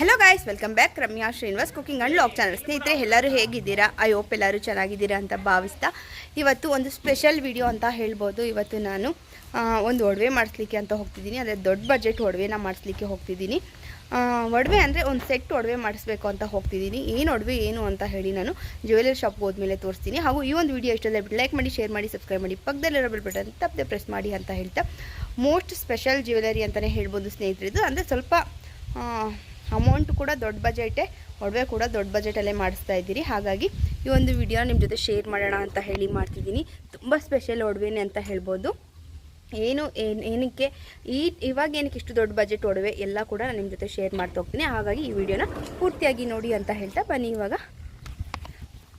Hello guys welcome back Ramya Srinivas cooking and vlog channel ಸ್ನೇಹಿತರೆ, ಎಲ್ಲರೂ ಹೇಗಿದ್ದೀರಾ? I hope ಎಲ್ಲರೂ ಚೆನ್ನಾಗಿದ್ದೀರಾ ಅಂತ ಭಾವಿಸ್ತಾ ಇವತ್ತು ಒಂದು ಸ್ಪೆಷಲ್ ವಿಡಿಯೋ ಅಂತ ಹೇಳ್ಬೋದು. ಇವತ್ತು ನಾನು ಒಂದು ಒಡವೆ ಮಾಡಿಸ್ಲಿಕ್ಕೆ ಅಂತ ಹೋಗ್ತಿದ್ದೀನಿ. ಅದೇ ದೊಡ್ಡ ಬಜೆಟ್ ಒಡವೆನ ಮಾಡಿಸ್ಲಿಕ್ಕೆ ಹೋಗ್ತಿದ್ದೀನಿ. ಒಡವೆ ಅಂದರೆ ಒಂದು ಸೆಟ್ ಒಡವೆ ಮಾಡಿಸ್ಬೇಕು ಅಂತ ಹೋಗ್ತಿದ್ದೀನಿ. ಏನು ಒಡವೆ, ಏನು ಅಂತ ಹೇಳಿ ನಾನು ಜ್ಯುವೆಲರಿ ಶಾಪ್ಗೆ ಹೋದ್ಮೇಲೆ ತೋರಿಸ್ತೀನಿ. ಹಾಗೂ ಈ ಒಂದು ವಿಡಿಯೋ ಇಷ್ಟೆಲ್ಲ ಬಿಟ್ಟು ಲೈಕ್ ಮಾಡಿ ಶೇರ್ ಮಾಡಿ ಸಬ್ಸ್ಕ್ರೈಬ್ ಮಾಡಿ. ಪಕ್ಕದಲ್ಲಿರೋ ಬೆಲ್ ಬಟನ್ ತಪ್ಪದೆ ಪ್ರೆಸ್ ಮಾಡಿ ಅಂತ ಹೇಳ್ತಾ. ಮೋಸ್ಟ್ ಸ್ಪೆಷಲ್ ಜ್ಯುವೆಲರಿ ಅಂತಲೇ ಹೇಳ್ಬೋದು ಸ್ನೇಹಿತರಿದು. ಅಂದರೆ ಸ್ವಲ್ಪ ಅಮೌಂಟ್ ಕೂಡ ದೊಡ್ಡ ಬಜೆಟೇ ಒಡವೆ ಕೂಡ ದೊಡ್ಡ ಬಜೆಟಲ್ಲೇ ಮಾಡಿಸ್ತಾ ಇದ್ದೀರಿ. ಹಾಗಾಗಿ ಈ ಒಂದು ವಿಡಿಯೋ ನಿಮ್ಮ ಜೊತೆ ಶೇರ್ ಮಾಡೋಣ ಅಂತ ಹೇಳಿ ಮಾಡ್ತಿದ್ದೀನಿ. ತುಂಬ ಸ್ಪೆಷಲ್ ಒಡವೆನೇ ಅಂತ ಹೇಳ್ಬೋದು. ಏನು ಏನು, ಏನಕ್ಕೆ, ಈ, ಇವಾಗ ಏನಕ್ಕೆ ಇಷ್ಟು ದೊಡ್ಡ ಬಜೆಟ್ ಒಡವೆ ಎಲ್ಲ ಕೂಡ ನಾನು ನಿಮ್ಮ ಜೊತೆ ಶೇರ್ ಮಾಡ್ತಾ ಹೋಗ್ತೀನಿ. ಹಾಗಾಗಿ ಈ ವಿಡಿಯೋನ ಪೂರ್ತಿಯಾಗಿ ನೋಡಿ ಅಂತ ಹೇಳ್ತಾ ಬನ್ನಿ ಇವಾಗ.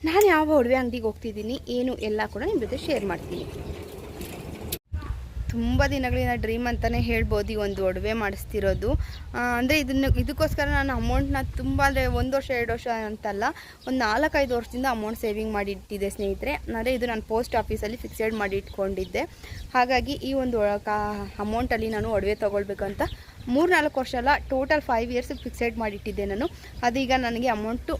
ನಾನು ಯಾವ ಒಡವೆ ಅಂಗಡಿಗೆ ಹೋಗ್ತಿದ್ದೀನಿ, ಏನು ಎಲ್ಲ ಕೂಡ ನಿಮ್ಮ ಜೊತೆ ಶೇರ್ ಮಾಡ್ತೀನಿ. ತುಂಬ ದಿನಗಳಿಂದ ಡ್ರೀಮ್ ಅಂತಲೇ ಹೇಳ್ಬೋದು ಈ ಒಂದು ಒಡವೆ ಮಾಡಿಸ್ತಿರೋದು. ಅಂದರೆ ಇದನ್ನು, ಇದಕ್ಕೋಸ್ಕರ ನಾನು ಅಮೌಂಟ್ನ ತುಂಬ ಅಂದರೆ ಒಂದು ವರ್ಷ, ಎರಡು ವರ್ಷ ಅಂತಲ್ಲ, ಒಂದು ನಾಲ್ಕೈದು ವರ್ಷದಿಂದ ಅಮೌಂಟ್ ಸೇವಿಂಗ್ ಮಾಡಿ ಇಟ್ಟಿದ್ದೆ ಸ್ನೇಹಿತರೆ. ಅಂದರೆ ಇದು ನಾನು ಪೋಸ್ಟ್ ಆಫೀಸಲ್ಲಿ ಫಿಕ್ಸೆಡ್ ಮಾಡಿ ಇಟ್ಕೊಂಡಿದ್ದೆ ಹಾಗಾಗಿ ಈ ಒಂದು ಕಾ, ಅಮೌಂಟಲ್ಲಿ ನಾನು ಒಡವೆ ತೊಗೊಳ್ಬೇಕಂತ ಮೂರು ನಾಲ್ಕು ವರ್ಷ ಅಲ್ಲ, ಟೋಟಲ್ ಫೈವ್ ಇಯರ್ಸ್ ಫಿಕ್ಸೆಡ್ ಮಾಡಿಟ್ಟಿದ್ದೆ ನಾನು. ಅದೀಗ ನನಗೆ ಅಮೌಂಟು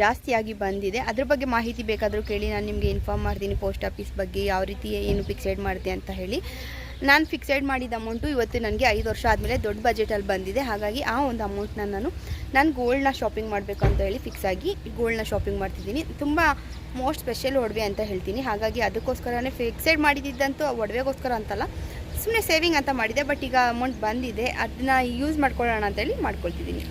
ಜಾಸ್ತಿಯಾಗಿ ಬಂದಿದೆ. ಅದ್ರ ಬಗ್ಗೆ ಮಾಹಿತಿ ಬೇಕಾದರೂ ಕೇಳಿ, ನಾನು ನಿಮಗೆ ಇನ್ಫಾರ್ಮ್ ಮಾಡ್ತೀನಿ ಪೋಸ್ಟ್ ಆಫೀಸ್ ಬಗ್ಗೆ ಯಾವ ರೀತಿ ಏನು ಫಿಕ್ಸೆಡ್ ಮಾಡಿದೆ ಅಂತ ಹೇಳಿ. ನಾನು ಫಿಕ್ಸೆಡ್ ಮಾಡಿದ ಅಮೌಂಟು ಇವತ್ತು ನನಗೆ ಐದು ವರ್ಷ ಆದಮೇಲೆ ದೊಡ್ಡ ಬಜೆಟಲ್ಲಿ ಬಂದಿದೆ. ಹಾಗಾಗಿ ಆ ಒಂದು ಅಮೌಂಟ್ನ ನಾನು ನಾನು ಗೋಲ್ಡ್ನ ಶಾಪಿಂಗ್ ಮಾಡಬೇಕು ಅಂತ ಹೇಳಿ ಫಿಕ್ಸ್ ಆಗಿ ಗೋಲ್ಡ್ನ ಶಾಪಿಂಗ್ ಮಾಡ್ತಿದ್ದೀನಿ. ತುಂಬ ಮೋಸ್ಟ್ ಸ್ಪೆಷಲ್ ಒಡವೆ ಅಂತ ಹೇಳ್ತೀನಿ. ಹಾಗಾಗಿ ಅದಕ್ಕೋಸ್ಕರನೇ ಫಿಕ್ಸೆಡ್ ಮಾಡಿದ್ದಂತೂ ಒಡವೆಗೋಸ್ಕರ ಅಂತಲ್ಲ ಸುಮ್ಮನೆ ಸೇವಿಂಗ್ ಅಂತ ಮಾಡಿದೆ. ಬಟ್ ಈಗ ಅಮೌಂಟ್ ಬಂದಿದೆ. ಅದನ್ನ ಯೂಸ್ ಮಾಡ್ಕೊಳ್ಳೋಣ ಅಂತೇಳಿ ಮಾಡ್ಕೊಳ್ತಿದ್ದೀನಿ.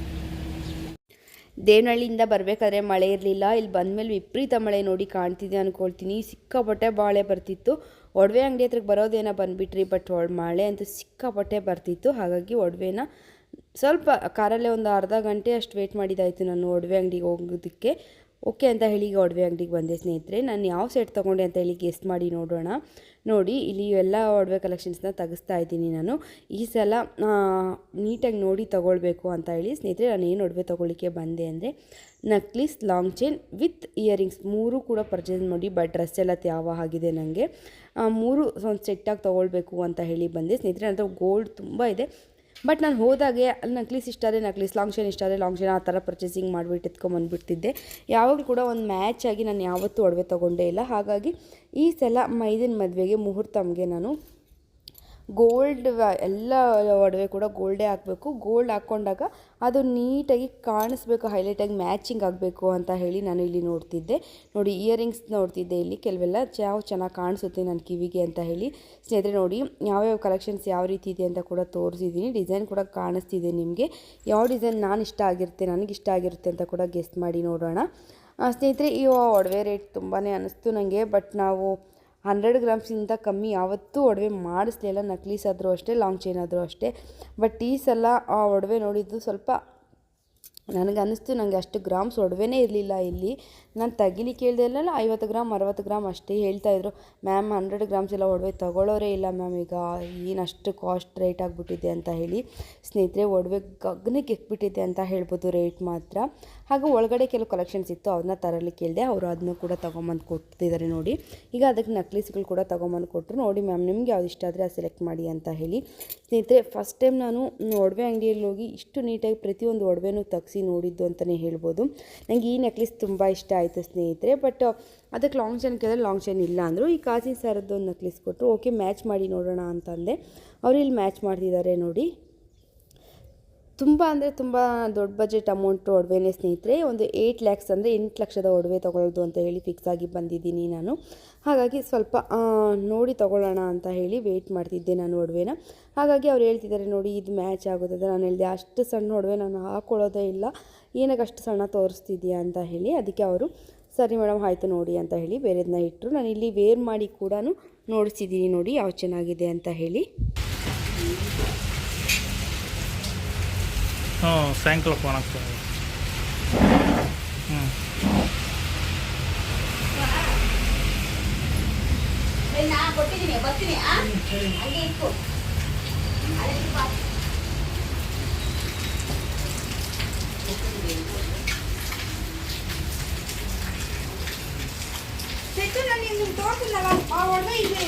ದೇವನಹಳ್ಳಿಯಿಂದ ಬರಬೇಕಾದ್ರೆ ಮಳೆ ಇರಲಿಲ್ಲ. ಇಲ್ಲಿ ಬಂದಮೇಲೆ ವಿಪರೀತ ಮಳೆ ನೋಡಿ ಕಾಣ್ತಿದೆ ಅಂದ್ಕೊಳ್ತೀನಿ ಸಿಕ್ಕಾಪಟ್ಟೆ ಬಾಳೆ ಬರ್ತಿತ್ತು. ಒಡವೆ ಅಂಗಡಿ ಹತ್ರಕ್ಕೆ ಬರೋದೇನೋ ಬಂದುಬಿಟ್ರಿ ಬಟ್ ಮಳೆ ಅಂತೂ ಸಿಕ್ಕಾಪಟ್ಟೆ ಬರ್ತಿತ್ತು. ಹಾಗಾಗಿ ಒಡವೆನ ಸ್ವಲ್ಪ, ಕಾರಲ್ಲೇ ಒಂದು ಅರ್ಧ ಗಂಟೆ ಅಷ್ಟು ವೆಯ್ಟ್ ಮಾಡಿದ್ದಾಯಿತು ನಾನು ಒಡವೆ ಅಂಗಡಿಗೆ ಹೋಗೋದಕ್ಕೆ. ಓಕೆ ಅಂತ ಹೇಳಿ ಈಗ ಒಡವೆ ಅಂಗಡಿಗೆ ಬಂದೆ ಸ್ನೇಹಿತರೆ. ನಾನು ಯಾವ ಸೆಟ್ ತೊಗೊಂಡೆ ಅಂತ ಹೇಳಿ ಗೆಸ್ಟ್ ಮಾಡಿ ನೋಡೋಣ. ನೋಡಿ, ಇಲ್ಲಿ ಎಲ್ಲ ಒಡವೆ ಕಲೆಕ್ಷನ್ಸ್ನ ತೆಗಿಸ್ತಾ ಇದ್ದೀನಿ ನಾನು. ಈ ಸಲ ನೀಟಾಗಿ ನೋಡಿ ತೊಗೊಳ್ಬೇಕು ಅಂತ ಹೇಳಿ ಸ್ನೇಹಿತರೆ, ನಾನು ಏನು ಒಡವೆ ತೊಗೊಳ್ಳಿಕ್ಕೆ ಬಂದೆ ಅಂದರೆ necklace long chain with earrings ಮೂರು ಕೂಡ ಪರ್ಚೇಸ್ ಮಾಡಿ ಬಟ್ ಡ್ರೆಸ್ ಎಲ್ಲ ತ್ಯಾವ ಆಗಿದೆ ನನಗೆ ಮೂರು ಒಂದು ಸೆಟ್ಟಾಗಿ ತೊಗೊಳ್ಬೇಕು ಅಂತ ಹೇಳಿ ಬಂದೆ ಸ್ನೇಹಿತರೆ. ಅಂತ ಗೋಲ್ಡ್ ತುಂಬ ಇದೆ. ಬಟ್ ನಾನು ಹೋದಾಗೆ ಅಲ್ಲಿ ನಕ್ಲೀಸ್ ಇಷ್ಟ ಆದರೆ ನಕ್ಲೀಸ್, ಲಾಂಗ್ ಚೈನ್ ಇಷ್ಟ ಆದರೆ ಲಾಂಗ್ ಚೈನ್ ಆ ಥರ ಪರ್ಚೇಸಿಂಗ್ ಮಾಡಿಬಿಟ್ಟು ಎತ್ಕೊಂಬಂದ್ಬಿಡ್ತಿದ್ದೆ ಯಾವಾಗಲೂ ಕೂಡ ಒಂದು ಮ್ಯಾಚ್ ಆಗಿ ನಾನು ಯಾವತ್ತೂ ಒಡವೆ ತೊಗೊಂಡೇ ಇಲ್ಲ. ಹಾಗಾಗಿ ಈ ಸಲ ಮೈದಿನ ಮದುವೆಗೆ ಮುಹೂರ್ತಮ್ಗೆ ನಾನು ಗೋಲ್ಡ್ ಎಲ್ಲ ಒಡವೆ ಕೂಡ ಗೋಲ್ಡೇ ಹಾಕಬೇಕು. ಗೋಲ್ಡ್ ಹಾಕ್ಕೊಂಡಾಗ ಅದು ನೀಟಾಗಿ ಕಾಣಿಸ್ಬೇಕು ಹೈಲೈಟಾಗಿ ಮ್ಯಾಚಿಂಗ್ ಆಗಬೇಕು ಅಂತ ಹೇಳಿ ನಾನು ಇಲ್ಲಿ ನೋಡ್ತಿದ್ದೆ. ನೋಡಿ ಇಯರಿಂಗ್ಸ್ ನೋಡ್ತಿದ್ದೆ ಇಲ್ಲಿ. ಕೆಲವೆಲ್ಲ ಯಾವ ಚೆನ್ನಾಗಿ ಕಾಣಿಸುತ್ತೆ ನನ್ನ ಕಿವಿಗೆ ಅಂತ ಹೇಳಿ. ಸ್ನೇಹಿತರೆ, ನೋಡಿ, ಯಾವ್ಯಾವ ಕಲೆಕ್ಷನ್ಸ್ ಯಾವ ರೀತಿ ಇದೆ ಅಂತ ಕೂಡ ತೋರಿಸಿದ್ದೀನಿ. ಡಿಸೈನ್ ಕೂಡ ಕಾಣಿಸ್ತಿದೆ ನಿಮಗೆ. ಯಾವ ಡಿಸೈನ್ ನಾನು ಇಷ್ಟ ಆಗಿರುತ್ತೆ, ನನಗೆ ಇಷ್ಟ ಆಗಿರುತ್ತೆ ಅಂತ ಕೂಡ ಗೆಸ್ಟ್ ಮಾಡಿ ನೋಡೋಣ. ಸ್ನೇಹಿತರೆ, ಈ ಒಡವೆ ರೇಟ್ ತುಂಬಾ ಅನ್ನಿಸ್ತು ನನಗೆ ಬಟ್ ನಾವು ಹಂಡ್ರೆಡ್ ಗ್ರಾಮ್ಸಿಂದ ಕಮ್ಮಿ, ಯಾವತ್ತೂ ಒಡವೆ ಮಾಡಿಸ್ಲಿಲ್ಲ ನಕ್ಲೀಸ್ ಆದರೂ ಅಷ್ಟೇ ಲಾಂಗ್ ಚೈನ್ ಆದರೂ ಅಷ್ಟೇ. ಬಟ್ ಈ ಸಲ ಆ ಒಡವೆ ನೋಡಿದ್ದು ಸ್ವಲ್ಪ ನನಗೆ ಅನ್ನಿಸ್ತು ನನಗೆ ಅಷ್ಟು ಗ್ರಾಮ್ಸ್ ಒಡವೆನೇ ಇರಲಿಲ್ಲ ಇಲ್ಲಿ. ನಾನು ತಗಿಲಿ ಕೇಳ್ದೆಲ್ಲ ಐವತ್ತು ಗ್ರಾಮ್, ಅರವತ್ತು ಗ್ರಾಮ್ ಅಷ್ಟೇ ಹೇಳ್ತಾಯಿದ್ರು ಮ್ಯಾಮ್ ಹಂಡ್ರೆಡ್ ಗ್ರಾಮ್ಸ್ ಎಲ್ಲ ಒಡವೆ ತಗೊಳ್ಳೋರೇ ಇಲ್ಲ ಮ್ಯಾಮ್ ಈಗ ಏನಷ್ಟು ಕಾಸ್ಟ್ ರೇಟ್ ಆಗಿಬಿಟ್ಟಿದೆ ಅಂತ ಹೇಳಿ. ಸ್ನೇಹಿತರೆ, ಒಡವೆ ಗಗ್ನಕ್ಕೆ ಎಕ್ಬಿಟ್ಟಿದೆ ಅಂತ ಹೇಳ್ಬೋದು ರೇಟ್ ಮಾತ್ರ. ಹಾಗೂ ಒಳಗಡೆ ಕೆಲವು ಕಲೆಕ್ಷನ್ಸ್ ಇತ್ತು ಅದನ್ನ ತರಲಿ ಕೇಳಿದೆ ಅವರು ಅದನ್ನು ಕೂಡ ತೊಗೊಂಬಂದು ಕೊಡ್ತಿದ್ದಾರೆ ನೋಡಿ. ಈಗ ಅದಕ್ಕೆ ನಕ್ಲೀಸ್ಗಳು ಕೂಡ ತೊಗೊಂಬಂದು ಕೊಟ್ಟರು ನೋಡಿ ಮ್ಯಾಮ್ ನಿಮ್ಗೆ ಯಾವ್ದು ಇಷ್ಟ ಆದರೆ ಅದು ಸೆಲೆಕ್ಟ್ ಮಾಡಿ ಅಂತ ಹೇಳಿ. ಸ್ನೇಹಿತರೆ ಫಸ್ಟ್ ಟೈಮ್ ನಾನು ಒಡವೆ ಅಂಗಡಿಯಲ್ಲಿ ಹೋಗಿ ಇಷ್ಟು ನೀಟಾಗಿ ಪ್ರತಿಯೊಂದು ಒಡವೆನೂ ತಗ್ಸಿ ನೋಡಿದ್ದು ಅಂತಲೇ ಹೇಳ್ಬೋದು. ನನಗೆ ಈ ನೆಕ್ಲೆಸ್ ತುಂಬ ಇಷ್ಟ ಆಯಿತು ಸ್ನೇಹಿತರೆ ಬಟ್ ಅದಕ್ಕೆ ಲಾಂಗ್ ಚೈನ್ ಕೇಳಿದ್ರೆ ಲಾಂಗ್ ಚೈನ್ ಇಲ್ಲ ಅಂದರು. ಈ ಕಾಸಿನ ಸರದ್ದು ಒಂದು ನೆಕ್ಲೆಸ್ ಕೊಟ್ಟರು ಓಕೆ ಮ್ಯಾಚ್ ಮಾಡಿ ನೋಡೋಣ ಅಂತಂದೆ. ಅವರು ಇಲ್ಲಿ ಮ್ಯಾಚ್ ಮಾಡ್ತಿದ್ದಾರೆ ನೋಡಿ. ತುಂಬ ಅಂದರೆ ತುಂಬ ದೊಡ್ಡ ಬಜೆಟ್ ಅಮೌಂಟ್ ಒಡವೆನೇ ಸ್ನೇಹಿತರೆ, ಒಂದು ಏಯ್ಟ್ ಲ್ಯಾಕ್ಸ್ ಅಂದರೆ ಎಂಟು ಲಕ್ಷದ ಒಡವೆ ತೊಗೊಳ್ಳೋದು ಅಂತ ಹೇಳಿ ಫಿಕ್ಸ್ ಆಗಿ ಬಂದಿದ್ದೀನಿ ನಾನು. ಹಾಗಾಗಿ ಸ್ವಲ್ಪ ನೋಡಿ ತೊಗೊಳ್ಳೋಣ ಅಂತ ಹೇಳಿ ವೆಯ್ಟ್ ಮಾಡ್ತಿದ್ದೆ ನಾನು ಒಡವೆನ. ಹಾಗಾಗಿ ಅವ್ರು ಹೇಳ್ತಿದ್ದಾರೆ ನೋಡಿ ಇದು ಮ್ಯಾಚ್ ಆಗುತ್ತೆ ನಾನು ಹೇಳಿದೆ ಅಷ್ಟು ಸಣ್ಣ ಒಡವೆ ನಾನು ಹಾಕ್ಕೊಳ್ಳೋದೇ ಇಲ್ಲ. ಏನಕ್ಕೆ ಅಷ್ಟು ಸಣ್ಣ ತೋರಿಸ್ತಿದ್ಯಾ ಅಂತ ಹೇಳಿ ಅದಕ್ಕೆ ಅವರು, ಸರಿ ಮೇಡಮ್ ಆಯಿತು ನೋಡಿ ಅಂತ ಹೇಳಿ ಬೇರೆದನ್ನ ಇಟ್ಟರು ನಾನು ಇಲ್ಲಿ ವೇರ್ ಮಾಡಿ ಕೂಡ ನೋಡಿಸಿದ್ದೀನಿ ನೋಡಿ ಯಾವ ಚೆನ್ನಾಗಿದೆ ಅಂತ ಹೇಳಿ. ಹ್ಞೂ ಸಾಯಂಕಾಲ ಫೋನ್ ಹಾಕ್ತೀನಿ ಹ್ಞೂ. ಕೊಟ್ಟಿದ್ದೀನಿ ಬರ್ತೀನಿ ಹಂಗೆ ಇಟ್ಕೊ. ನಾನು ನಿಮ್ಗೆ ತೋರಿಸಿಲ್ಲಲ್ಲ ಆ ಒಡವೆ ಇದೆ.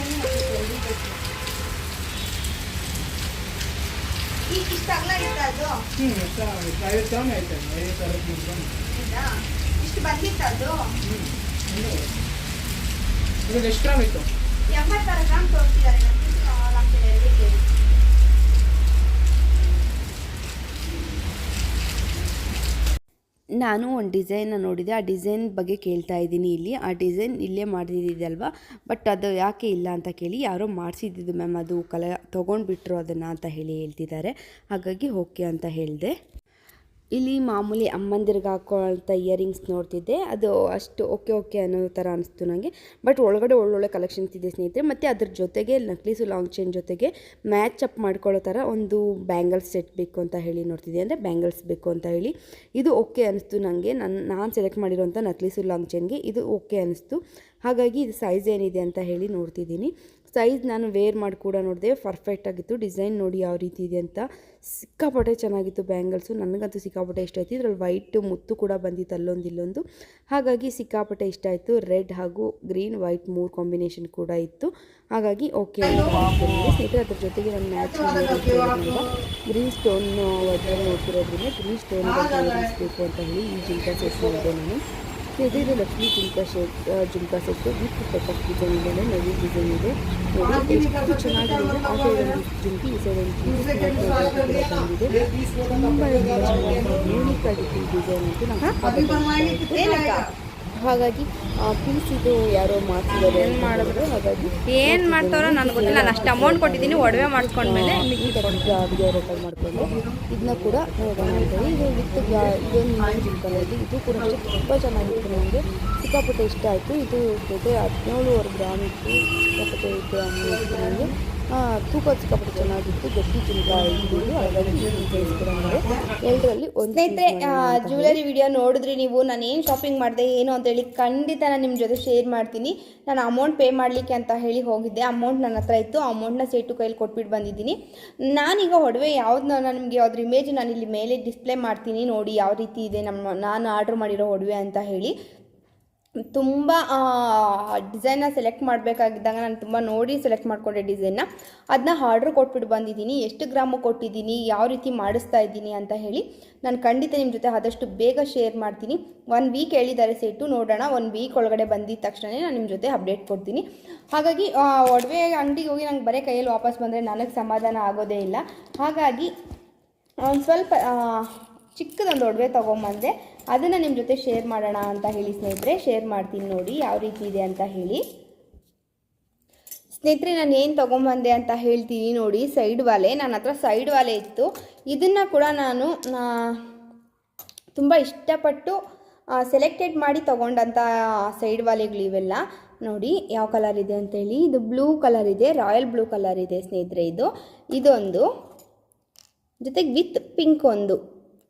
ಲಾಂಗ್ ಚೈನ್ ಮತ್ತು ಜಲ್ದಿ ಬೇಕು ಈಗ ಇಷ್ಟ ಅಗಲ ಇತ್ತ ಅದು ಹ್ಞೂ ಎಷ್ಟು ಐವತ್ತು ಗ್ರಾಮ್ ಐತೆ ಐವತ್ತು ಅರವತ್ತು ಗ್ರಾಮ್ ಹೌದಾ ಇಷ್ಟು ಬಂದಿತ್ತ ಅದು ಇದು ಎಷ್ಟು ಗ್ರಾಮ್ ಇತ್ತು ಎಂಬತ್ತಾರು ಗ್ರಾಮ್ ತೋರಿಸಿದ್ದಾರೆ ಲಾಂಗ್ ಚೈನ್ ಎರಡೇ ಕೇಳಿ ನಾನು ಒಂದು ಡಿಸೈನ್ನ ನೋಡಿದೆ, ಆ ಡಿಸೈನ್ ಬಗ್ಗೆ ಕೇಳ್ತಾ ಇದ್ದೀನಿ ಇಲ್ಲಿ. ಆ ಡಿಸೈನ್ ಇಲ್ಲೇ ಮಾಡಿದ್ದಿದಲ್ವಾ ಬಟ್ ಅದು ಯಾಕೆ ಇಲ್ಲ ಅಂತ ಕೇಳಿ ಯಾರೋ ಮಾಡಿಸಿದ್ದು ಮ್ಯಾಮ್. ಅದು ಕಲ, ತೊಗೊಂಡ್ಬಿಟ್ರು ಅದನ್ನು ಅಂತ ಹೇಳಿ ಹೇಳ್ತಿದ್ದಾರೆ. ಹಾಗಾಗಿ ಓಕೆ ಅಂತ ಹೇಳಿದೆ. ಇಲ್ಲಿ ಮಾಮೂಲಿ ಅಮ್ಮಂದಿರಿಗೆ ಹಾಕೊಳ್ಳೋಂಥ ಇಯರಿಂಗ್ಸ್ ನೋಡ್ತಿದ್ದೆ. ಅದು ಅಷ್ಟು ಓಕೆ ಓಕೆ ಅನ್ನೋ ಥರ ಅನಿಸ್ತು ನನಗೆ ಬಟ್ ಒಳಗಡೆ ಒಳ್ಳೊಳ್ಳೆ ಕಲೆಕ್ಷನ್ಸ್ ಇದೆ ಸ್ನೇಹಿತರೆ. ಮತ್ತು ಅದ್ರ ಜೊತೆಗೆ ನಕ್ಲೀಸು ಲಾಂಗ್ ಚೈನ್ ಜೊತೆಗೆ ಮ್ಯಾಚ್ ಅಪ್ ಮಾಡ್ಕೊಳ್ಳೋ ಥರ ಒಂದು ಬ್ಯಾಂಗಲ್ಸ್ ಸೆಟ್ ಬೇಕು ಅಂತ ಹೇಳಿ ನೋಡ್ತಿದ್ದೆ. ಅಂದರೆ ಬ್ಯಾಂಗಲ್ಸ್ ಬೇಕು ಅಂತ ಹೇಳಿ. ಇದು ಓಕೆ ಅನಿಸ್ತು ನನಗೆ ನನ್ನ ನಾನು ಸೆಲೆಕ್ಟ್ ಮಾಡಿರೋಂಥ ನಕ್ಲೀಸು ಲಾಂಗ್ ಚೈನ್ಗೆ ಇದು ಓಕೆ ಅನಿಸ್ತು. ಹಾಗಾಗಿ ಇದು ಸೈಜ್ ಏನಿದೆ ಅಂತ ಹೇಳಿ ನೋಡ್ತಿದ್ದೀನಿ. ಸೈಜ್ ನಾನು ವೇರ್ ಮಾಡಿ ಕೂಡ ನೋಡಿದೆ ಪರ್ಫೆಕ್ಟ್ ಆಗಿತ್ತು. ಡಿಸೈನ್ ನೋಡಿ ಯಾವ ರೀತಿ ಇದೆ ಅಂತ. ಸಿಕ್ಕಾಪಟ್ಟೆ ಚೆನ್ನಾಗಿತ್ತು ಬ್ಯಾಂಗಲ್ಸು. ನನಗಂತೂ ಸಿಕ್ಕಾಪಟ್ಟೆ ಇಷ್ಟ ಆಯಿತು. ಇದರಲ್ಲಿ ವೈಟ್ ಮುತ್ತು ಕೂಡ ಬಂದಿತ್ತು ಅಲ್ಲೊಂದು ಇಲ್ಲೊಂದು. ಹಾಗಾಗಿ ಸಿಕ್ಕಾಪಟ್ಟೆ ಇಷ್ಟ ಆಯಿತು. ರೆಡ್ ಹಾಗೂ ಗ್ರೀನ್ ವೈಟ್ ಮೂರು ಕಾಂಬಿನೇಷನ್ ಕೂಡ ಇತ್ತು. ಹಾಗಾಗಿ ಓಕೆ ಸ್ನೇಹಿತರೆ, ಅದ್ರ ಜೊತೆಗೆ ನಾನು ಮ್ಯಾಚ್ ಗ್ರೀನ್ ಸ್ಟೋನ್ ಒಳಗಡೆ ನೋಡ್ತಿರೋದ್ರಿಂದ ಗ್ರೀನ್ ಸ್ಟೋನ್ ಅಂತ ಹೇಳಿ ಈ ಜಿಂಕ ಮಾಡಿದೆ ನಾನು. ಸ್ನೇಹಿತರೆ ಇದು Lakshmi jhumka shape jhumka set with ಪೆಟಕ್ design ಇದೆ ನವಿ ಡಿಸೈನ್ ಇದೆ ನೋಡಿ ಎಷ್ಟು ಚೆನ್ನಾಗಿದೆ ಅಂದರೆ ಆ ಸೈಡ್ ಒಂದು ಜುಮ್ಕಿ ಈ ಸೈಡ್ ಒಂದು ಜುಮ್ಕಿ ಬಂದಿದೆ ತುಂಬ ಯೂನಿಕ್ ಆಗಿತ್ತು ಈ ಡಿಸೈನ್ ಅಂತೂ ನಂಗೆ ಹಾಗಾಗಿ ಪ್ಲೀಸ್ ಇದು ಯಾರೋ ಮಾಡ್ತಿದ್ದಾರೆ ಏನು ಮಾಡಿದ್ರು ಹಾಗಾಗಿ ಏನು ಮಾಡ್ತಾರೋ ನನಗೆ ಗೊತ್ತಿಲ್ಲ. ನಾನು ಅಷ್ಟು ಅಮೌಂಟ್ ಕೊಟ್ಟಿದ್ದೀನಿ. ಒಡವೆ ಮಾಡಿಸ್ಕೊಂಡ್ಮೇಲೆ ಅಡುಗೆ ರೆಕಾರ್ಡ್ ಮಾಡಿಕೊಂಡು ಇದನ್ನ ಕೂಡ ನೋಡೋಣ ಇದು ವಿತ್ ಇದೊಂದು ನಾನು ಇದು ಕೂಡ ಅಷ್ಟೇ ತುಂಬ ಚೆನ್ನಾಗಿತ್ತು ನನಗೆ ಸಿಕ್ಕಾಪಟ್ಟೆ ಇಷ್ಟ ಆಯಿತು. ಇದು ಜೊತೆ ಹದಿನೇಳುವರೆ ಗ್ರಾಮ್ ಇತ್ತು. ಸಿಕ್ಕಾಪಟ್ಟೆ ಗ್ರಾಮ್ ಇತ್ತು ನನಗೆ ತೂಕ ಸಿಕ್ಕಾಪಟ್ಟೆ ಚೆನ್ನಾಗಿತ್ತು ಗಟ್ಟಿ ಇದ್ದು ಹಾಗಾಗಿ ಎರಡರಲ್ಲಿ ಒಂದು ಸ್ನೇಹಿತರೆ ಜ್ಯುವೆಲರಿ ವಿಡಿಯೋ ನೋಡಿದ್ರಿ ನೀವು. ನಾನು ಏನು ಶಾಪಿಂಗ್ ಮಾಡಿದೆ ಏನು ಅಂತೇಳಿ ಖಂಡಿತ ನಾನು ನಿಮ್ಮ ಜೊತೆ ಶೇರ್ ಮಾಡ್ತೀನಿ. ನಾನು ಅಮೌಂಟ್ ಪೇ ಮಾಡಲಿಕ್ಕೆ ಅಂತ ಹೇಳಿ ಹೋಗಿದ್ದೆ. ಅಮೌಂಟ್ ನನ್ನ ಹತ್ರ ಇತ್ತು. ಅಮೌಂಟ್ನ ಸೇಟು ಕೈಲಿ ಕೊಟ್ಬಿಟ್ಟು ಬಂದಿದ್ದೀನಿ. ನಾನೀಗ ಒಡವೆ ಯಾವ್ದು ನಾನು ನಿಮಗೆ ಅದ್ರ ಇಮೇಜ್ ನಾನು ಇಲ್ಲಿ ಮೇಲೆ ಡಿಸ್ಪ್ಲೇ ಮಾಡ್ತೀನಿ. ನೋಡಿ ಯಾವ ರೀತಿ ಇದೆ ನಮ್ಮ ನಾನು ಆರ್ಡ್ರ್ ಮಾಡಿರೋ ಒಡವೆ ಅಂತ ಹೇಳಿ. ತುಂಬ ಡಿಸೈನ್ನ ಸೆಲೆಕ್ಟ್ ಮಾಡಬೇಕಾಗಿದ್ದಾಗ ನಾನು ತುಂಬ ನೋಡಿ ಸೆಲೆಕ್ಟ್ ಮಾಡಿಕೊಂಡೆ ಡಿಸೈನ್ನ ಅದನ್ನ ಆರ್ಡ್ರ್ ಕೊಟ್ಬಿಟ್ಟು ಬಂದಿದ್ದೀನಿ. ಎಷ್ಟು ಗ್ರಾಮು ಕೊಟ್ಟಿದ್ದೀನಿ, ಯಾವ ರೀತಿ ಮಾಡಿಸ್ತಾ ಇದ್ದೀನಿ ಅಂತ ಹೇಳಿ ನಾನು ಖಂಡಿತ ನಿಮ್ಮ ಜೊತೆ ಆದಷ್ಟು ಬೇಗ ಶೇರ್ ಮಾಡ್ತೀನಿ. ಒನ್ ವೀಕ್ ಹೇಳಿದ್ದಾರೆ ಸೆಟ್ಟು ನೋಡೋಣ. ಒನ್ ವೀಕ್ ಒಳಗಡೆ ಬಂದಿದ್ದ ತಕ್ಷಣವೇ ನಾನು ನಿಮ್ಮ ಜೊತೆ ಅಪ್ಡೇಟ್ ಕೊಡ್ತೀನಿ. ಹಾಗಾಗಿ ಒಡವೆ ಅಂಗಡಿಗೆ ಹೋಗಿ ನಂಗೆ ಬರೀ ಕೈಯಲ್ಲಿ ವಾಪಸ್ ಬಂದರೆ ನನಗೆ ಸಮಾಧಾನ ಆಗೋದೇ ಇಲ್ಲ. ಹಾಗಾಗಿ, ಒಂದು ಸ್ವಲ್ಪ ಚಿಕ್ಕದೊಂದು ಒಡವೆ ತೊಗೊಂಬಂದೆ ಅದನ್ನು ನಿಮ್ಮ ಜೊತೆ ಶೇರ್ ಮಾಡೋಣ ಅಂತ ಹೇಳಿ ಸ್ನೇಹಿತರೆ ಶೇರ್ ಮಾಡ್ತೀನಿ ನೋಡಿ ಯಾವ ರೀತಿ ಇದೆ ಅಂತ ಹೇಳಿ. ಸ್ನೇಹಿತರೆ, ನಾನು ಏನು ತೊಗೊಂಬಂದೆ ಅಂತ ಹೇಳ್ತೀನಿ ನೋಡಿ ಸೈಡ್ ವಾಲೆ. ನನ್ನ ಹತ್ರ ಸೈಡ್ ವಾಲೆ ಇತ್ತು. ಇದನ್ನು ಕೂಡ ನಾನು ತುಂಬ ಇಷ್ಟಪಟ್ಟು ಸೆಲೆಕ್ಟೆಡ್ ಮಾಡಿ ತೊಗೊಂಡಂಥ ಸೈಡ್ ವಾಲೆಗಳು ಇವೆಲ್ಲ. ನೋಡಿ ಯಾವ ಕಲರ್ ಇದೆ ಅಂತೇಳಿ ಇದು ಬ್ಲೂ ಕಲರ್ ಇದೆ ರಾಯಲ್ ಬ್ಲೂ ಕಲರ್ ಇದೆ ಸ್ನೇಹಿತರೆ ಇದು. ಇದೊಂದು ಜೊತೆಗೆ ವಿತ್ ಪಿಂಕ್ ಒಂದು.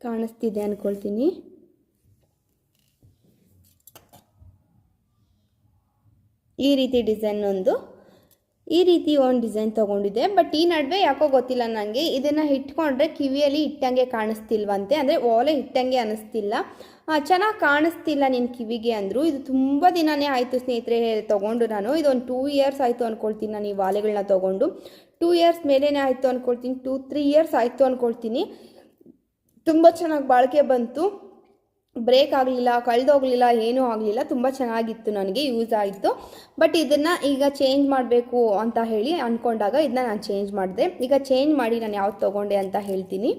ಕಾಣಿಸ್ತಿದೆ ಅಂದ್ಕೊಳ್ತೀನಿ ಈ ರೀತಿ ಡಿಸೈನ್ ಒಂದು, ಈ ರೀತಿ ಒಂದು ಡಿಸೈನ್ ತೊಗೊಂಡಿದ್ದೆ ಬಟ್ ಈ ನಡುವೆ ಯಾಕೋ ಗೊತ್ತಿಲ್ಲ ನನಗೆ ಇದನ್ನು ಇಟ್ಕೊಂಡ್ರೆ ಕಿವಿಯಲ್ಲಿ ಇಟ್ಟಂಗೆ ಕಾಣಿಸ್ತಿಲ್ವಂತೆ, ಅಂದರೆ ಓಲೆ ಇಟ್ಟಂಗೆ ಅನ್ನಿಸ್ತಿಲ್ಲ ಚೆನ್ನಾಗಿ ಕಾಣಿಸ್ತಿಲ್ಲ ನಿನ್ನ ಕಿವಿಗೆ ಅಂದರು. ಇದು ತುಂಬ ದಿನನೇ ಆಯಿತು ಸ್ನೇಹಿತರೆ ತೊಗೊಂಡು ನಾನು. ಇದೊಂದು ಟೂ ಇಯರ್ಸ್ ಆಯಿತು ಅಂದ್ಕೊಳ್ತೀನಿ ನಾನು ಈ ವಾಲೆಗಳನ್ನ ತೊಗೊಂಡು. ಟೂ ಇಯರ್ಸ್ ಮೇಲೇ ಆಯಿತು ಅಂದ್ಕೊಳ್ತೀನಿ ಟೂ ತ್ರೀ ಇಯರ್ಸ್ ಆಯಿತು ಅಂದ್ಕೊಳ್ತೀನಿ ತುಂಬ ಚೆನ್ನಾಗಿ ಬಾಳಿಕೆ ಬಂತು. ಬ್ರೇಕ್ ಆಗಲಿಲ್ಲ ಕಳೆದೋಗಲಿಲ್ಲ ಏನೂ ಆಗಲಿಲ್ಲ. ತುಂಬ ಚೆನ್ನಾಗಿತ್ತು ನನಗೆ ಯೂಸ್ ಆಯಿತು. ಬಟ್ ಇದನ್ನು ಈಗ ಚೇಂಜ್ ಮಾಡಬೇಕು ಅಂತ ಹೇಳಿ ಅಂದ್ಕೊಂಡಾಗ ಇದನ್ನ ನಾನು ಚೇಂಜ್ ಮಾಡಿದೆ. ಈಗ ಚೇಂಜ್ ಮಾಡಿ ನಾನು ಯಾವ್ದು ತೊಗೊಂಡೆ ಅಂತ ಹೇಳ್ತೀನಿ.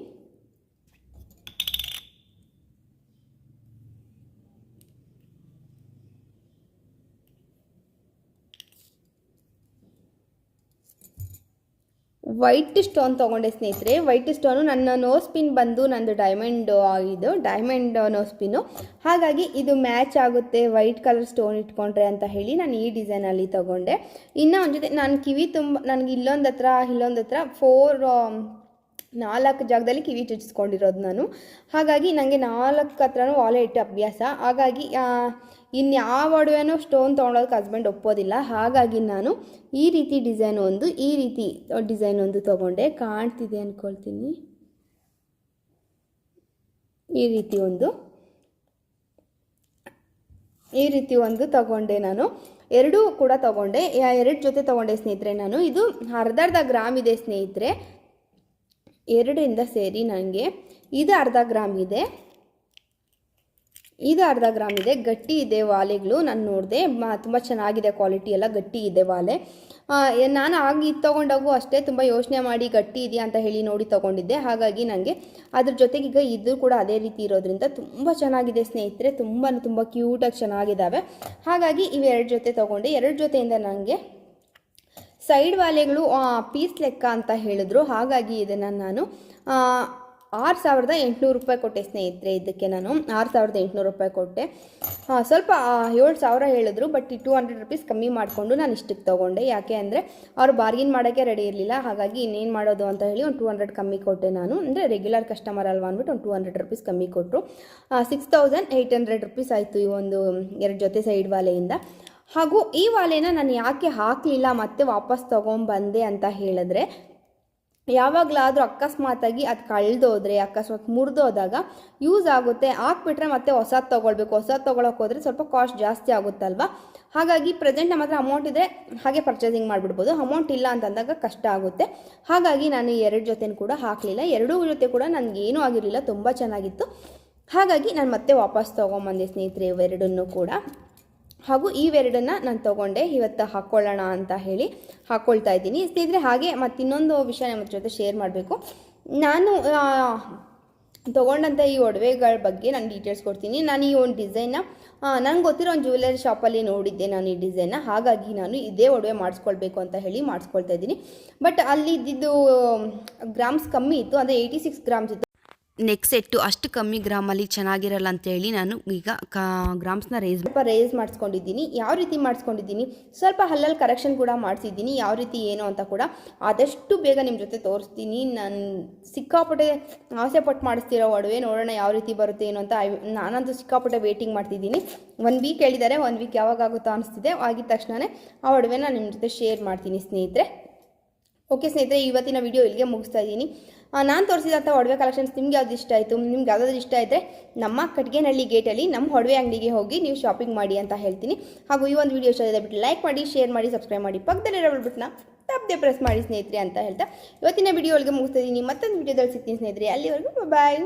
ವೈಟ್ ಸ್ಟೋನ್ ತೊಗೊಂಡೆ ಸ್ನೇಹಿತರೆ. ವೈಟ್ ಸ್ಟೋನು ನನ್ನ ನೋಸ್ ಪಿನ್ ಬಂದು ನಂದು ಡೈಮಂಡ್ ಇದು ಡೈಮಂಡ್ ನೋಸ್ ಪಿನ್ನು ಹಾಗಾಗಿ ಇದು ಮ್ಯಾಚ್ ಆಗುತ್ತೆ ವೈಟ್ ಕಲರ್ ಸ್ಟೋನ್ ಇಟ್ಕೊಂಡ್ರೆ ಅಂತ ಹೇಳಿ ನಾನು ಈ ಡಿಸೈನಲ್ಲಿ ತೊಗೊಂಡೆ. ಇನ್ನು ಒಂದು ಜೊತೆ ನಾನು ಕಿವಿ ತುಂಬ, ನನಗೆ ಇಲ್ಲೊಂದು ಹತ್ರ ಇಲ್ಲೊಂದು ಹತ್ರ ಫೋರ್ ನಾಲ್ಕು ಜಾಗದಲ್ಲಿ ಕಿವಿ ಚುಚ್ಚಿಸ್ಕೊಂಡಿರೋದು ನಾನು. ಹಾಗಾಗಿ ನನಗೆ ನಾಲ್ಕು ಹತ್ರನೂ ವಾಲೆಟ್ ಅಭ್ಯಾಸ. ಹಾಗಾಗಿ ಇನ್ಯಾವ ಒಡವೆನೂ ಸ್ಟೋನ್ ತೊಗೊಳೋದಕ್ಕೆ ಹಸ್ಬೆಂಡ್ ಒಪ್ಪೋದಿಲ್ಲ. ಹಾಗಾಗಿ ನಾನು ಈ ರೀತಿ ಡಿಸೈನ್ ಒಂದು, ಈ ರೀತಿ ಡಿಸೈನ್ ಒಂದು ತೊಗೊಂಡೆ. ಕಾಣ್ತಿದೆ ಅಂದ್ಕೊಳ್ತೀನಿ ಈ ರೀತಿ ಒಂದು. ಈ ರೀತಿ ಒಂದು ತಗೊಂಡೆ ನಾನು. ಎರಡೂ ಕೂಡ ತಗೊಂಡೆ. ಎರಡು ಜೊತೆ ತಗೊಂಡೆ ಸ್ನೇಹಿತರೆ ನಾನು. ಇದು ಅರ್ಧ ಅರ್ಧ ಗ್ರಾಮ್ ಇದೆ ಸ್ನೇಹಿತರೆ. ಎರಡರಿಂದ ಸೇರಿ ನನಗೆ ಇದು ಅರ್ಧ ಗ್ರಾಮ್ ಇದೆ. ಇದು ಅರ್ಧ ಗ್ರಾಮ್ ಇದೆ, ಗಟ್ಟಿ ಇದೆ ವಾಲೆಗಳು ನಾನು ನೋಡಿದೆ. ತುಂಬ ಚೆನ್ನಾಗಿದೆ ಕ್ವಾಲಿಟಿ ಎಲ್ಲ, ಗಟ್ಟಿ ಇದೆ ವಾಲೆ. ನಾನು ಆಗ ಇದು ತೊಗೊಂಡಾಗೂ ಅಷ್ಟೇ ತುಂಬ ಯೋಚನೆ ಮಾಡಿ ಗಟ್ಟಿ ಇದೆಯಾ ಅಂತ ಹೇಳಿ ನೋಡಿ ತೊಗೊಂಡಿದ್ದೆ. ಹಾಗಾಗಿ ನನಗೆ ಅದ್ರ ಜೊತೆಗೆ ಈಗ ಇದು ಕೂಡ ಅದೇ ರೀತಿ ಇರೋದ್ರಿಂದ ತುಂಬ ಚೆನ್ನಾಗಿದೆ ಸ್ನೇಹಿತರೆ. ತುಂಬ ತುಂಬ ಕ್ಯೂಟಾಗಿ ಚೆನ್ನಾಗಿದ್ದಾವೆ ಹಾಗಾಗಿ ಇವೆರಡು ಜೊತೆ ತೊಗೊಂಡೆ. ಎರಡು ಜೊತೆಯಿಂದ ನನಗೆ ಸೈಡ್ ವಾಲೆಗಳು ಪೀಸ್ ಲೆಕ್ಕ ಅಂತ ಹೇಳಿದ್ರು. ಹಾಗಾಗಿ ಇದನ್ನು ನಾನು ಆರು ಸಾವಿರದ ಎಂಟುನೂರು ರೂಪಾಯಿ ಕೊಟ್ಟೆ ಸ್ನೇಹಿತರೆ ಇದಕ್ಕೆ ನಾನು. ಆರು ಸಾವಿರದ ಎಂಟುನೂರು ರೂಪಾಯಿ ಕೊಟ್ಟೆ. ಸ್ವಲ್ಪ ಏಳು ಸಾವಿರ ಹೇಳಿದ್ರು ಬಟ್ ಟೂ ಹಂಡ್ರೆಡ್ ರುಪೀಸ್ ಕಮ್ಮಿ ಮಾಡಿಕೊಂಡು ನಾನು ಇಷ್ಟಕ್ಕೆ ತೊಗೊಂಡೆ. ಯಾಕೆ ಅಂದರೆ ಅವ್ರು ಬಾರ್ಗಿನ್ ಮಾಡೋಕ್ಕೆ ರೆಡಿ ಇರಲಿಲ್ಲ. ಹಾಗಾಗಿ ಇನ್ನೇನು ಮಾಡೋದು ಅಂತ ಹೇಳಿ ಒಂದು ಟೂ ಹಂಡ್ರೆಡ್ ಕಮ್ಮಿ ಕೊಟ್ಟೆ ನಾನು. ಅಂದರೆ ರೆಗ್ಯುಲರ್ ಕಸ್ಟಮರ್ ಅಲ್ವಾ ಅಂದ್ಬಿಟ್ಟು ಒಂದು ಟೂ ಹಂಡ್ರೆಡ್ ರುಪೀಸ್ ಕಮ್ಮಿ ಕೊಟ್ಟರು six thousand eight hundred rupees ಆಯಿತು ಈ ಒಂದು, ಎರಡು ಜೊತೆ ಸೈಡ್ ವಾಲೆಯಿಂದ. ಹಾಗೂ ಈ ವಾಲೆನ ನಾನು ಯಾಕೆ ಹಾಕಲಿಲ್ಲ ಮತ್ತೆ ವಾಪಸ್ ತೊಗೊಂಬಂದೆ ಅಂತ ಹೇಳಿದ್ರೆ ಯಾವಾಗಲಾದರೂ ಅಕಸ್ಮಾತಾಗಿ ಅದು ಕಳೆದೋದ್ರೆ, ಅಕಸ್ಮಾತ್ ಮುರಿದೋದಾಗ ಯೂಸ್ ಆಗುತ್ತೆ. ಹಾಕ್ಬಿಟ್ರೆ ಮತ್ತೆ ಹೊಸದು ತೊಗೊಳ್ಬೇಕು. ಹೊಸದು ತೊಗೊಳಕ್ಕೆ ಹೋದರೆ ಸ್ವಲ್ಪ ಕಾಸ್ಟ್ ಜಾಸ್ತಿ ಆಗುತ್ತಲ್ವ? ಹಾಗಾಗಿ ಪ್ರೆಸೆಂಟ್ ನಮ್ಮ ಹತ್ರ ಅಮೌಂಟ್ ಇದ್ದರೆ ಹಾಗೆ ಪರ್ಚೇಸಿಂಗ್ ಮಾಡಿಬಿಡ್ಬೋದು. ಅಮೌಂಟ್ ಇಲ್ಲ ಅಂತಂದಾಗ ಕಷ್ಟ ಆಗುತ್ತೆ. ಹಾಗಾಗಿ ನಾನು ಎರಡು ಜೊತೆನೂ ಕೂಡ ಹಾಕಲಿಲ್ಲ. ಎರಡೂ ಜೊತೆ ಕೂಡ ನನಗೇನೂ ಆಗಿರಲಿಲ್ಲ. ತುಂಬ ಚೆನ್ನಾಗಿತ್ತು. ಹಾಗಾಗಿ ನಾನು ಮತ್ತೆ ವಾಪಸ್ ತೊಗೊಂಬಂದೆ ಸ್ನೇಹಿತರೆ ಇವೆರಡನ್ನೂ ಕೂಡ. ಹಾಗೂ ಇವೆರಡನ್ನು ನಾನು ತೊಗೊಂಡೆ, ಇವತ್ತು ಹಾಕ್ಕೊಳ್ಳೋಣ ಅಂತ ಹೇಳಿ ಹಾಕ್ಕೊಳ್ತಾ ಇದ್ದೀನಿ. ಸ್ನೇಹಿತರೆ, ಹಾಗೆ ಮತ್ತು ಇನ್ನೊಂದು ವಿಷಯ ನಿಮ್ಮ ಜೊತೆ ಶೇರ್ ಮಾಡಬೇಕು. ನಾನು ತೊಗೊಂಡಂಥ ಈ ಒಡವೆಗಳ ಬಗ್ಗೆ ನಾನು ಡೀಟೇಲ್ಸ್ ಕೊಡ್ತೀನಿ. ನಾನು ಈ ಒಂದು ಡಿಸೈನ್ನ ನಂಗೆ ಗೊತ್ತಿರೋ ಒಂದು ಜ್ಯುವೆಲರಿ ಶಾಪಲ್ಲಿ ನೋಡಿದ್ದೆ ನಾನು ಈ ಡಿಸೈನ್ನ ಹಾಗಾಗಿ ನಾನು ಇದೇ ಒಡವೆ ಮಾಡಿಸ್ಕೊಳ್ಬೇಕು ಅಂತ ಹೇಳಿ ಮಾಡಿಸ್ಕೊಳ್ತಾ ಇದ್ದೀನಿ. ಬಟ್ ಅಲ್ಲಿ ಇದ್ದಿದ್ದು ಗ್ರಾಮ್ಸ್ ಕಮ್ಮಿ ಇತ್ತು, ಅಂದರೆ ಏಯ್ಟಿ ಸಿಕ್ಸ್ ಗ್ರಾಮ್ಸ್ ಇತ್ತು. ನೆಕ್ ಸೆಟ್ಟು ಅಷ್ಟು ಕಮ್ಮಿ ಗ್ರಾಮಲ್ಲಿ ಚೆನ್ನಾಗಿರಲ್ಲ ಅಂತೇಳಿ ನಾನು ಈಗ ಕಾ, ಗ್ರಾಮ್ಸ್ನ ರೇಸ್ ಸ್ವಲ್ಪ ರೇಸ್ ಮಾಡಿಸ್ಕೊಂಡಿದ್ದೀನಿ. ಯಾವ ರೀತಿ ಮಾಡಿಸ್ಕೊಂಡಿದ್ದೀನಿ? ಸ್ವಲ್ಪ ಹಲ್ಲಲ್ಲಿ ಕರೆಕ್ಷನ್ ಕೂಡ ಮಾಡಿಸಿದ್ದೀನಿ. ಯಾವ ರೀತಿ ಏನು ಅಂತ ಕೂಡ ಆದಷ್ಟು ಬೇಗ ನಿಮ್ಮ ಜೊತೆ ತೋರಿಸ್ತೀನಿ. ನಾನು ಸಿಕ್ಕಾಪಟ್ಟೆ ಆಸೆ ಪಟ್ಟು ಮಾಡಿಸ್ತಿರೋ ಒಡವೆ ನೋಡೋಣ ಯಾವ ರೀತಿ ಬರುತ್ತೆ ಏನು ಅಂತ. ನಾನಂತೂ ಸಿಕ್ಕಾಪಟ್ಟೆ ವೇಟಿಂಗ್ ಮಾಡ್ತಿದ್ದೀನಿ. ಒನ್ ವೀಕ್ ಹೇಳಿದ್ದಾರೆ ಒನ್ ವೀಕ್ ಯಾವಾಗ ಆಗುತ್ತೋ ಅನಿಸ್ತಿದೆ. ಆಗಿದ ತಕ್ಷಣವೇ ಆ ಒಡವೆನ ನಿಮ್ಮ ಜೊತೆ ಶೇರ್ ಮಾಡ್ತೀನಿ ಸ್ನೇಹಿತರೆ. ಓಕೆ ಸ್ನೇಹಿತರೆ, ಇವತ್ತಿನ ವಿಡಿಯೋ ಇಲ್ಲಿಗೆ ಮುಗಿಸ್ತಾ ಇದ್ದೀನಿ. ನಾನು ತೋರಿಸಿದಂಥ ಒಡವೆ ಕಲೆಕ್ಷನ್ಸ್ ನಿಮ್ಗೆ ಯಾವ್ದು ಇಷ್ಟ ಆಯಿತು? ನಿಮ್ಗೆ ಯಾವುದಾದ್ರು ಇಷ್ಟ ಇದ್ದರೆ ನಮ್ಮ ಕಟ್ಗೆನಹಳ್ಳಿ ಗೇಟಲ್ಲಿ ನಮ್ಮ ಒಡವೆ ಅಂಗಡಿಗೆ ಹೋಗಿ ನೀವು ಶಾಪಿಂಗ್ ಮಾಡಿ ಅಂತ ಹೇಳ್ತೀನಿ. ಹಾಗೂ ಈ ಒಂದು ವಿಡಿಯೋ ಇಷ್ಟ ಬಿಟ್ಟು ಲೈಕ್ ಮಾಡಿ ಶೇರ್ ಮಾಡಿ ಸಬ್ಸ್ಕ್ರೈಬ್ ಮಾಡಿ. ಪಕ್ಕದಲ್ಲಿರೋ ಬಿಟ್ನ ತಪ್ಪದೆ ಪ್ರೆಸ್ ಮಾಡಿ ಸ್ನೇಹಿತರೆ ಅಂತ ಹೇಳ್ತಾ. ಇವತ್ತಿನ ವಿಡಿಯೋ ಒಳಗೆ ಮುಗಿಸ್ತಾ ಇದ್ದೀನಿ. ಮತ್ತೊಂದು ವಿಡಿಯೋದಲ್ಲಿ ಸಿಗ್ತೀನಿ ಸ್ನೇಹಿತರೆ. ಅಲ್ಲಿವರೆಗೂ ಬಾಯ್